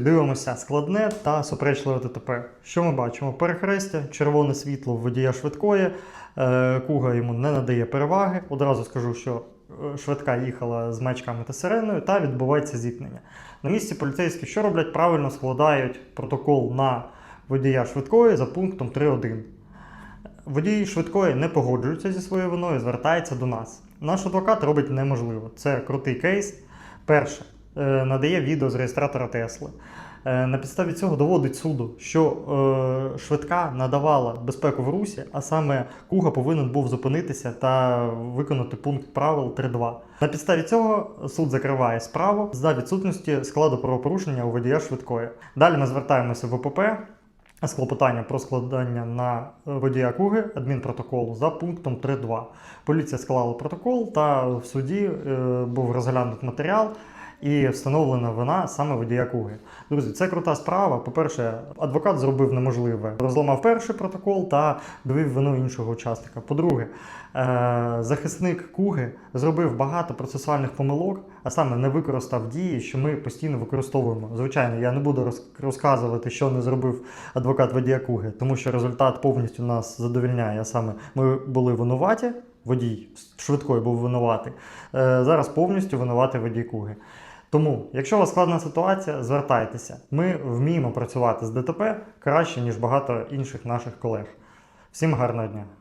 Дивимося складне та суперечливе ДТП. Що ми бачимо? Перехрестя, червоне світло водія швидкої. Е, Куга йому не надає переваги. Одразу скажу, що е, швидка їхала з мечками та сиреною та відбувається зіткнення. На місці поліцейські що роблять? Правильно складають протокол на водія швидкої за пунктом 3.1. Водій швидкої не погоджується зі своєю виною, звертається до нас. Наш адвокат робить неможливо. Це крутий кейс. Перше, надає відео з реєстратора Тесли. Е, На підставі цього доводить суду, що е, швидка надавала безпеку в русі, а саме Куга повинен був зупинитися та виконати пункт правил 3.2. На підставі цього суд закриває справу за відсутності складу правопорушення у водія швидкої. Далі ми звертаємося в ОПП з клопотанням про складання на водія Куги адмінпротоколу за пунктом 3.2. Поліція склала протокол, та в суді е, був розглянут матеріал. І встановлена вина саме водія Куги. Друзі, це крута справа. По-перше, адвокат зробив неможливе. Розламав перший протокол та довів вину іншого учасника. По-друге, е, захисник Куги зробив багато процесуальних помилок, а саме не використав дії, що ми постійно використовуємо. Звичайно, я не буду розказувати, що не зробив адвокат водія Куги, тому що результат повністю нас задовільняє. Саме ми були винуваті, водій швидкої був винуватий. Е, Зараз повністю винуватий водій Куги. Тому, якщо у вас складна ситуація, звертайтеся. Ми вміємо працювати з ДТП краще, ніж багато інших наших колег. Всім гарного дня!